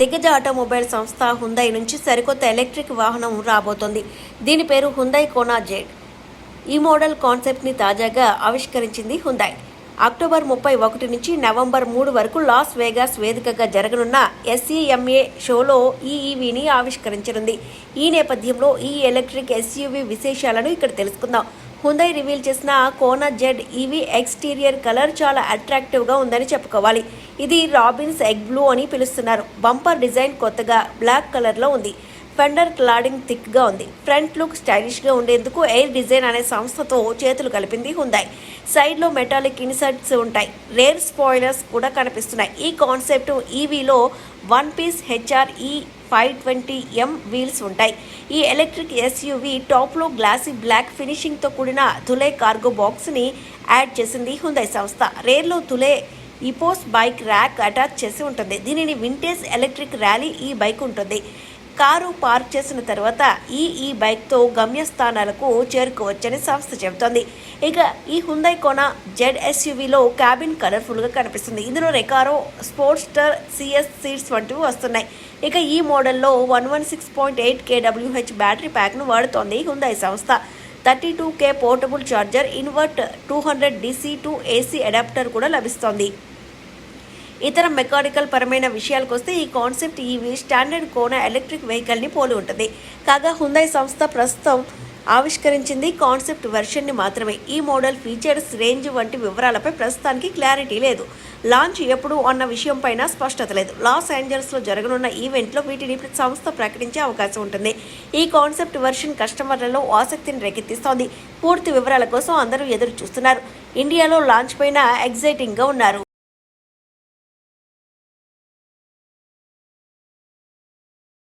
దిగ్గజ ఆటోమొబైల్ సంస్థ హుందై నుంచి సరికొత్త ఎలక్ట్రిక్ వాహనం రాబోతోంది. దీని పేరు హుందై కోనా జెడ్. ఈ మోడల్ కాన్సెప్ట్ని తాజాగా ఆవిష్కరించింది హుందై అక్టోబర్ ముప్పై ఒకటి నుంచి నవంబర్ మూడు వరకు లాస్ వేగాస్ వేదికగా జరగనున్న ఎస్సీఎంఏ షోలో ఈ ఈవీని ఆవిష్కరించనుంది. ఈ నేపథ్యంలో ఈ ఎలక్ట్రిక్ ఎస్యూవి విశేషాలను ఇక్కడ తెలుసుకుందాం. హుందై రివీల్ చేసిన Kona Z EV exterior colour చాలా అట్రాక్టివ్గా ఉందని చెప్పుకోవాలి. ఇది రాబిన్స్ ఎగ్ బ్లూ అని పిలుస్తున్నారు. బంపర్ డిజైన్ కొత్తగా బ్లాక్ కలర్లో ఉంది. ఫెండర్ క్లాడింగ్ థిక్గా ఉంది. ఫ్రంట్ లుక్ స్టైలిష్గా ఉండేందుకు ఎయిర్ డిజైన్ అనే సంస్థతో చేతులు కలిపింది హుందాయ్. సైడ్లో మెటాలిక్ ఇన్సర్ట్స్ ఉంటాయి. రేర్ స్పాయిలర్స్ కూడా కనిపిస్తున్నాయి. ఈ concept ఈవీలో one piece HR E five twenty M wheels ఉంటాయి. ఈ ఎలక్ట్రిక్ ఎస్యూవి టాప్లో గ్లాసీ బ్లాక్ ఫినిషింగ్తో కూడిన తులే కార్గో బాక్స్ని యాడ్ చేసింది హుందై సంస్థ. రేర్లో Thule Epos bike rack attach చేసి ఉంటుంది. దీనిని vintage electric rally E bike ఉంటుంది. కారు పార్క్ చేసిన తర్వాత ఈ ఈ బైక్తో గమ్యస్థానాలకు చేరుకోవచ్చని సంస్థ చెబుతోంది. ఇక ఈ హుందై కోన జెడ్ ఎస్యూవీలో క్యాబిన్ కలర్ఫుల్గా కనిపిస్తుంది. ఇందులో రెకారో స్పోర్ట్స్టర్ సిఎస్ సీట్స్ వంటివి వస్తున్నాయి. ఇక ఈ మోడల్లో one one six point eight కేడబ్ల్యూహెచ్ battery ప్యాక్ను వాడుతోంది హుందై సంస్థ. Thirty two K portable charger invert two hundred DC to AC adapter కూడా లభిస్తోంది. ఇతర మెకానికల్ పరమైన విషయాలకు వస్తే ఈ concept EV standard Kona electric వెహికల్ని పోలి ఉంటుంది. కాగా హుందాయ్ సంస్థ ప్రస్తుతం ఆవిష్కరించింది కాన్సెప్ట్ వెర్షన్ని మాత్రమే. ఈ మోడల్ ఫీచర్స్ రేంజ్ వంటి వివరాలపై ప్రస్తుతానికి క్లారిటీ లేదు. లాంచ్ ఎప్పుడు అన్న విషయంపైన స్పష్టత లేదు. లాస్ ఏంజల్స్లో జరగనున్న ఈవెంట్లో వీటిని సంస్థ ప్రకటించే అవకాశం ఉంటుంది. ఈ కాన్సెప్ట్ వెర్షన్ కస్టమర్లలో ఆసక్తిని రేకెత్తిస్తోంది. పూర్తి వివరాల కోసం అందరూ ఎదురు చూస్తున్నారు ఇండియాలో లాంచ్ పైన ఎగ్జైటింగ్గా ఉన్నారు.